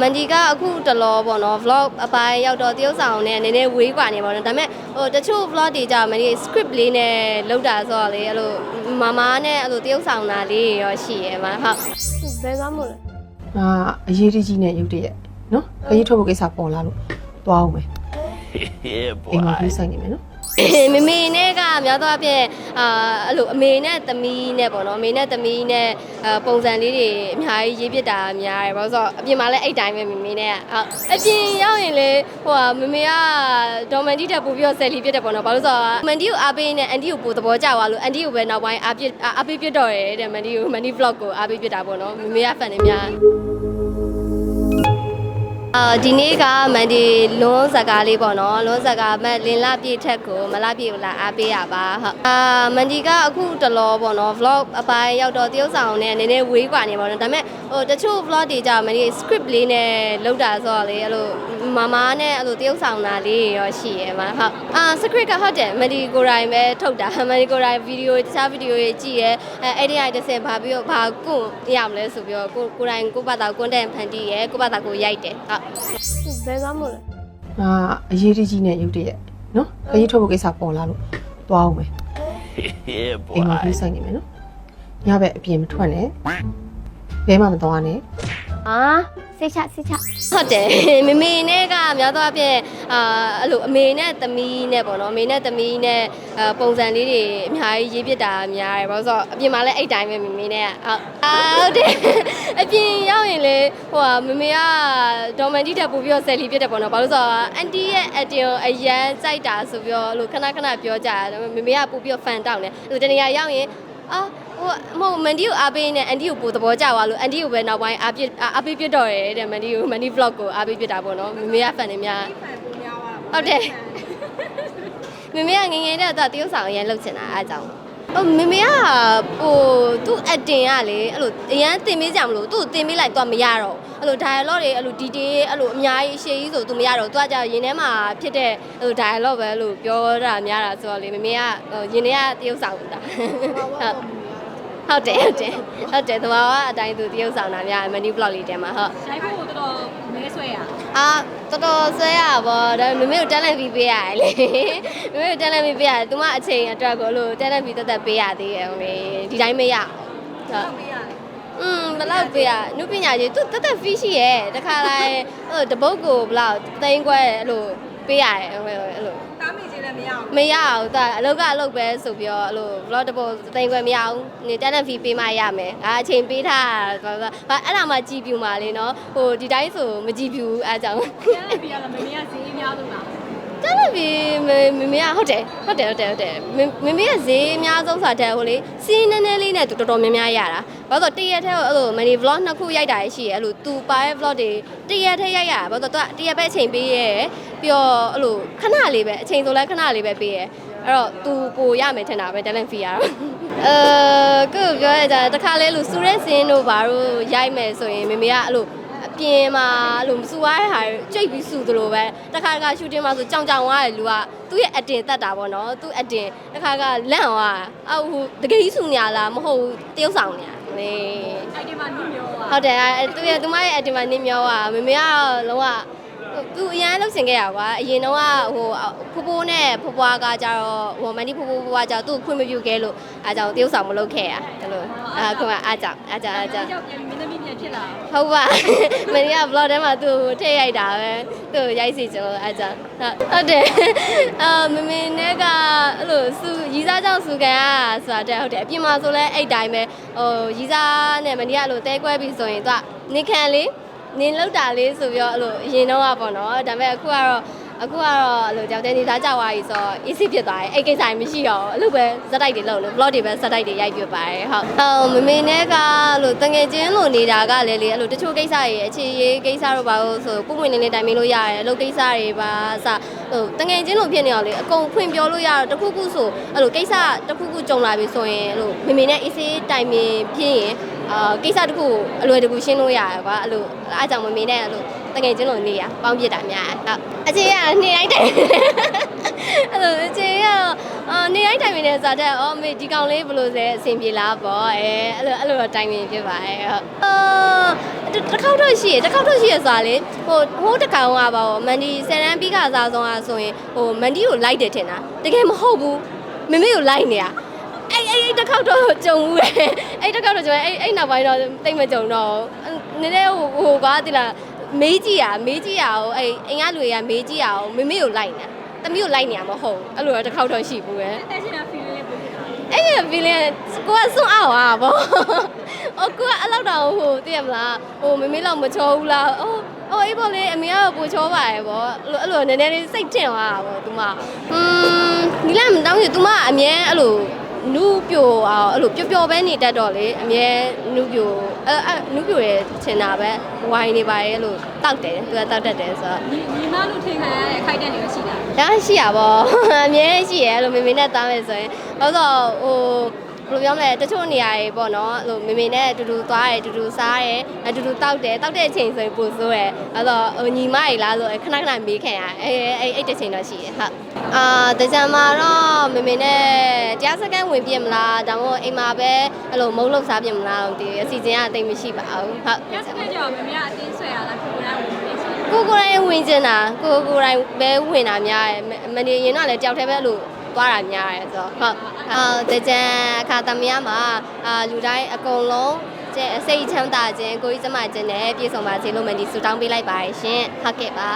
မန်ဒီကအခုတလောပေါ့နော် vlog အပိုင်းရောက်တော့တရုတ်ဆောင်နဲ့နည်းနည်းဝေးกว่าနေပါတော့ဒါပေမဲ့ဟိုတချို့ vlog တွေကြာမန်ဒီ script လေးနဲ့လောက်တာဆိုတော့လေအဲ့လိုမမနဲ့အဲ့လိုတရုတ်ဆောင်တာလေးရောရှိရဲမှာဟုတ်ဘယ်ကမို့လဲ အာအရေးတကြီးနဲ့ရုပ်တရက်နော်ခရီးထုတ်ဖို့ကိစ္စပေါ်လာလို့သွားအောင်မယ် yeah, အိမ်မှာ boy. ပြေးဆိုင်နေမယ်နော် မမေနဲ့ကများသောအားဖြင့်အာအဲ့လိုအမေနဲ့သမီးနဲ့ပေါ့နော်အမေနဲ့သမီးနဲ့အာပုံစံလေးတွေအများကြီးရေးပြစ်တာများတယ်ဘာလို့ဆိုတော့အပြင်မှာလည်းအဲ့တိုင်းပဲမမေနဲ့ကဟုတ်အပြင်ရောက်ရင်လေဟိုဟာမမေကဒေါ်မန်တီတက်ပို့ပြီးတော့ဆယ်လီပြစ်တယ်ပေါ့နော်ဘာလို့ဆိုတော့မန်တီကိုအားပေးနေအန်တီကိုပို့သဘောကျသွားလို့အန်တီကိုပဲနောက်ပိုင်းအားပြစ်အားပေးပြစ်တော့တယ်တဲ့မန်တီကိုမန်တီ vlog ကိုအားပေးပြစ်တာပေါ့နော်မမေက fan တွေများ အာဒီနေ့ကမန်ဒီလွန်းဇကားလေးပေါ့နော်လွန်းဇကားမလင်လာပြည့်ထက်ကိုမလာပြည့်ကိုလာအားပေးရပါဟုတ်အာမန်ဒီကအခုတလောပေါ့နော် vlog အပိုင်းရောက်တော့တရုတ်ဆောင်နဲ့နည်းနည်းဝေးกว่าနေပါတော့ဒါပေမဲ့ဟိုတချို့ vlog တွေကြာမန်ဒီ script လေးနဲ့လောက်တာဆိုတော့လေအဲ့လိုမမနဲ့အဲ့လိုတရုတ်ဆောင်တာလေးရောရှိရဲမှာဟုတ်အာ script ကဟုတ်တယ်မန်ဒီကိုယ်တိုင်ပဲထုတ်တာမန်ဒီကိုယ်တိုင်ဗီဒီယိုတခြားဗီဒီယိုတွေကြည့်ရဲအဲအဲ့ဒီအိုင်တစ်ဆယ်ဘာပြီးတော့ဘာကိုရမလဲဆိုပြီးတော့ကိုကိုယ်တိုင်ကိုယ့်ဘာသာ content ဖန်တီးရဲကိုယ့်ဘာသာကိုရိုက်တယ်ဟုတ် ဘယ်ကမို့လဲအာအရေးတကြီးနဲ့ရုပ်တရက်နော်ခရီးထုတ်ဖို့ကိစ္စပေါ်လာလို့သွားအောင်မယ် yeah, အိမ်မှာ boy. ပြေးဆိုင်နေမယ်နော်ညဘက်အပြင်မထွက်နဲ့ဘဲမှမသွားနဲ့အာ စိတ်ချစိတ်ချဟုတ်တယ်မမေနဲ့ကများသောအားဖြင့်အာအဲ့လိုအမေနဲ့သမီးနဲ့ပေါ့နော်အမေနဲ့သမီးနဲ့အာပုံစံလေးတွေအများကြီးရေးပြစ်တာများတယ်ဘာလို့ဆိုတော့အပြင်မှာလည်းအဲ့တိုင်းပဲမမေနဲ့ကဟုတ်အာဟုတ်တယ်အပြင်ရောက်ရင်လေဟိုဟာမမေကဒေါ်မန်တီတက်ပို့ပြီးတော့ဆယ်လီပြစ်တယ်ပေါ့နော်ဘာလို့ဆိုတော့အန်တီရဲ့အတင်ကိုအရန်စိုက်တာဆိုပြီးတော့အဲ့လိုခဏခဏပြောကြတယ်မမေကပို့ပြီးတော့ဖန်တောင်းတယ်အဲ့လိုတနေရာရောက်ရင် အာဟိုမဟုတ်မန်ဒီကိုအားပေးနေအန်တီကိုပို့သဘောကျသွားလို့အန်တီကိုပဲနောက်ပိုင်းအားပြစ်အားပေးပြစ်တော့တယ်တဲ့မန်ဒီကိုမန်ဒီ vlog ကိုအားပေးပြစ်တာပေါ့နော်မမေက fan တွေများဟုတ်တယ်မမေကငယ်ငယ်တည်းကတော့တရုတ်ဆောင်အရင်လှုပ်ချင်တာအားကြောင့်ဟိုမမေကဟိုသူ့အတင်ကလေအဲ့လိုအရန်တင်ပေးကြမလို့သူ့ကိုတင်ပေးလိုက်တော့မရတော့ အဲ့လို dialogue တွေအဲ့လို detail အဲ့လိုအများကြီးရှေ့ကြီးဆိုသူမရတော့သူကကြာရင်ထဲမှာဖြစ်တဲ့ဟို dialogue ပဲလို့ပြောတာများတာဆိုတော့လေမမေကဟိုရင်ထဲကတရုတ်ဆောင်တာဟုတ်ဟုတ်တယ်ဟုတ်တယ်ဟုတ်တယ်တဘာဝအတိုင်းသူတရုတ်ဆောင်တာများမနီ blog လေးတဲမှာဟုတ်ဆိုင်ဖို့တော်တော်မဲဆွဲရအာတော်တော်ဆွဲရပါတော့မမေကိုတက်လက်ပြီးပေးရတယ်လေမမေကိုတက်လက်ပြီးပေးရတယ်သူမအချိန်အတွက်ကိုလို့တက်လက်ပြီးတက်တက်ပေးရသေးတယ်ဟိုလေဒီတိုင်းမရအောင်ဟုတ်ပေးရတယ် อืมဘယ်လောက်ပေးရနုပညာကြီးသူတက်တက် fee ရှိရဲ့တခါလိုက်ဟိုတပုတ်ကိုဘယ်လောက်သိန်းခွဲအဲ့လိုပေးရတယ်ဟိုအဲ့လိုတားမိချင်းလည်းမရအောင်မရအောင်သူအလုပ်ကအလုပ်ပဲဆိုပြီးတော့အဲ့လို vlog တစ်ပုတ်သိန်းခွဲမရအောင်နေတက်လက် fee ပေးမှရမယ်ဒါအချိန်ပေးထားတာဘာဘာအဲ့ဒါမှကြည်ပြူမှာလေနော်ဟိုဒီတိုင်းဆိုမကြည်ပြူအဲ့ကြောင့် ကျန်တဲ့ပြရလားမမေကဈေးအများဆုံးလားတန်းပြီ မမမေကဟုတ်တယ်ဟုတ်တယ်ဟုတ်တယ်ဟုတ်တယ်မမေကဈေးအများဆုံးဆိုတာဟိုလေစီးနည်းနည်းလေးနဲ့တော်တော်များများရတာဘာလို့တရက်ထဲအဲ့လိုမနီ vlog နှစ်ခုရိုက်တာရှိရအဲ့လိုသူပါရဲ့ vlog တွေတရက်ထဲရိုက်ရတာဘာလို့သူကတရက်ပဲအချိန်ပေးရဲပြီးတော့အဲ့လိုခဏလေးပဲအချိန်ဆိုလဲခဏလေးပဲပေးရဲအဲ့တော့သူပိုရမယ်ထင်တာပဲ talent fee ရတော့အဲကိုပြောရကြတခါလဲလို့စူရဲစင်းတို့ဘာလို့ရိုက်မယ်ဆိုရင်မမေကအဲ့လိုအ ပြင်မှာလို့မစူရတဲ့ဟာကြိတ်ပြီးစူသလိုပဲတခါတခါရှူတင်မှာဆိုကြောင်ကြောင်ရတယ်လူကသူ့ရဲ့အတင်တက်တာပေါ့နော်သူ့အတင်တခါကလန့်သွားအော်ဟိုတကယ်ကြီးစူနေရလားမဟုတ်ဘူးတယောက်ဆောင်နေရလေအတင်မှာနင်းမျောသွားဟုတ်တယ်သူ့ရဲ့သူမရဲ့အတင်မှာနင်းမျောသွားမမေကတော့လုံးဝသူအရင်လှုပ်ရှင်ခဲ့ရကွာအရင်တော့ဟိုဖိုးဖိုးနဲ့ဖွားဖွားကကြတော့ဟိုမန်ဒီဖိုးဖိုးဖွားဖွားကြတော့သူ့ခွင့်မပြုခဲ့လို့အားကြောင့်တရုတ်ဆောင်မလုပ်ခဲ့ရဒါလို့အဲခွင့်အားကြောင့်အားကြောင့်အားကြောင့် ကြောက်ပြန်ပြီးမင်းသမီးပြန်ဖြစ်လာဟုတ်ပါမင်းက vlog ထဲမှာသူ့ကိုထည့်ရိုက်တာပဲသူ့ကိုရိုက်စီကျွန်တော်အဲ့ကြောင့်ဟုတ်ဟုတ်တယ်အာမမင်းနဲ့ကအဲ့လိုစူရီးစားကြောင့်စူကန်อ่ะဆိုတာတဲ့ဟုတ်တယ်အပြင်မှာဆိုလဲအဲ့တိုင်းပဲဟိုရီးစားနဲ့မနီကအဲ့လိုတဲကွဲပြီးဆိုရင်သူကနေခံလေးနင်းလောက်တာလေးဆိုပြီးတော့အဲ့လိုအရင်တော့ကပေါ့နော်ဒါပေမဲ့အခုကတော့ အခုကတော့အဲ့လိုကြောက်တဲ့နေသားကြွားပြီဆိုတော့ easy ဖြစ်သွားတယ်အဲ့ကိစ္စကြီးမရှိတော့ဘူးအဲ့လိုပဲဇက်တိုက်တွေလုပ်လို့ vlog တွေပဲဇက်တိုက်တွေရိုက်ပြပါတယ်ဟုတ်အော်မမေနဲ့ကလို့တငယ်ချင်းလို့နေတာကလည်းလေအဲ့လိုတချို့ကိစ္စတွေအခြေရေးကိစ္စတို့ပါလို့ဆိုပုံမှန်နေနေတိုင်မင်းလို့ရတယ်အလုပ်ကိစ္စတွေပါအစဟိုတငယ်ချင်းလို့ဖြစ်နေအောင်လေအကုန်ဖွင့်ပြောလို့ရတော့တခုခုဆိုအဲ့လိုကိစ္စတခုခုကြုံလာပြီဆိုရင်အဲ့လိုမမေနဲ့ easy တိုင်မင်ဖြစ်ရင် အာကိစ္စတခုကိုအလွယ်တကူရှင်းလို့ရတယ်ကွာအဲ့လိုအားကြောင့်မမေနဲ့အဲ့လိုတငယ်ချင်းလို့နေရပေါင်းပြစ်တာများဟုတ်အခြေရနေလိုက်တယ်အဲ့လိုအခြေရဟအာနေတိုင်းတိုင်ပင်နေစားတဲ့အော်မေဒီကောင်လေးဘယ်လိုလဲအဆင်ပြေလားပေါ့အဲအဲ့လိုအဲ့လိုတော့တိုင်ပင်ဖြစ်ပါတယ်ဟုတ်အာတစ်ခေါက်တော့ရှိရတစ်ခေါက်တော့ရှိရဆိုတာလေဟိုဟိုးတစ်ကောင်ကပါဘောမန်ဒီဆယ်တန်းပြီးခါစားဆုံးအားဆိုရင်ဟိုမန်ဒီကိုလိုက်တယ်ထင်တာတကယ်မဟုတ်ဘူးမမေကိုလိုက်နေတာ အဲ့အဲ့တစ်ခေါက်တော့ကြုံဦးတယ်အဲ့တစ်ခေါက်တော့ကြုံတယ်အဲ့အဲ့နောက်ပိုင်းတော့တိတ်မကြုံတော့နည်းနည်းဟိုဟိုကွာတိလားမေးကြည့်ရမေးကြည့်ရအောင်အဲ့အိမ်ကလူတွေကမေးကြည့်ရအောင်မမေကိုလိုက်နေတာတမီးကိုလိုက်နေရမဟုတ်အဲ့လိုတော့တစ်ခေါက်တော့ရှိဘူးပဲအဲ့ချင်တာ feeling လေးပို့ဖြစ်တာအဲ့ချင် feeling ကိုကစွန့်အောင်อ่ะဗောအော်ကိုကအဲ့လောက်တော့ဟိုသိရမလားဟိုမမေလောက်မချောဘူးလားအော်အော်အေးပေါ့လေအမေကတော့ပူချောပါတယ်ဗောအဲ့လိုအဲ့လိုနည်းနည်းလေးစိတ်ထင်သွားတာဗောသူမဟွန်းဒီလမ်းမတောင်းရင်သူမအမြဲအဲ့လို နူးပြိုအောင်အဲ့လိုပျော်ပျော်ပဲနေတတ်တော့လေအမြဲနူးပြိုအဲ့အဲ့နူးပြိုရဲ့ချင်တာပဲဝိုင်းနေပါရဲ့လို့တောက်တယ်သူကတောက်တတ်တယ်ဆိုတော့ညီညီမလို့ထင်ခံရတဲ့အခိုက်အတန့်တွေရှိတာ။ဒါရှိရပါဘော။အမြဲရှိရအဲ့လိုမေမေနဲ့တားမယ်ဆိုရင်ဘာလို့ဆိုဟို ဘယ်လိုပြောမလဲတချို့နေရာတွေပေါ့နော်အဲ့လိုမေမေနဲ့အတူတူသွားတယ်အတူတူစားတယ်အတူတူတောက်တယ်တောက်တဲ့အချိန်ဆိုရင်ပိုဆိုးရယ်အဲ့တော့ဟိုညီမကြီးလားဆိုရင်ခဏခဏမေးခံရအဲအဲအဲ့တစ်ချိန်တော့ရှိရဟုတ်အာတကြံမှာတော့မေမေနဲ့တရားစခန်းဝင်ပြစ်မလားဒါမှမဟုတ်အိမ်မှာပဲအဲ့လိုမုန်းလို့စားပြစ်မလားတော့ဒီအစီအစဉ်ကအသိမရှိပါဘူးဟုတ်။ကျစတဲ့ကြောင့်မမေကအတင်းဆွဲရလားကိုယ်တိုင်ဝင်နေရှိတယ်ကိုကိုယ်တိုင်ဝင်ကျင်တာကိုကိုယ်တိုင်ပဲဝင်တာများတယ်မနေရင်တော့လည်းတယောက်တည်းပဲလို့ သွားတာများတယ်ဆိုတော့ဟုတ်အာတကြံအခါသမယမှာအာလူတိုင်းအကုန်လုံးကျဲစိတ်ချမ်းသာခြင်းကိုယ်ကြီးစမခြင်းနဲ့ပြည့်စုံပါစေလို့မဒီဆူတောင်းပေးလိုက်ပါရရှင်ဟုတ်ကဲ့ပါ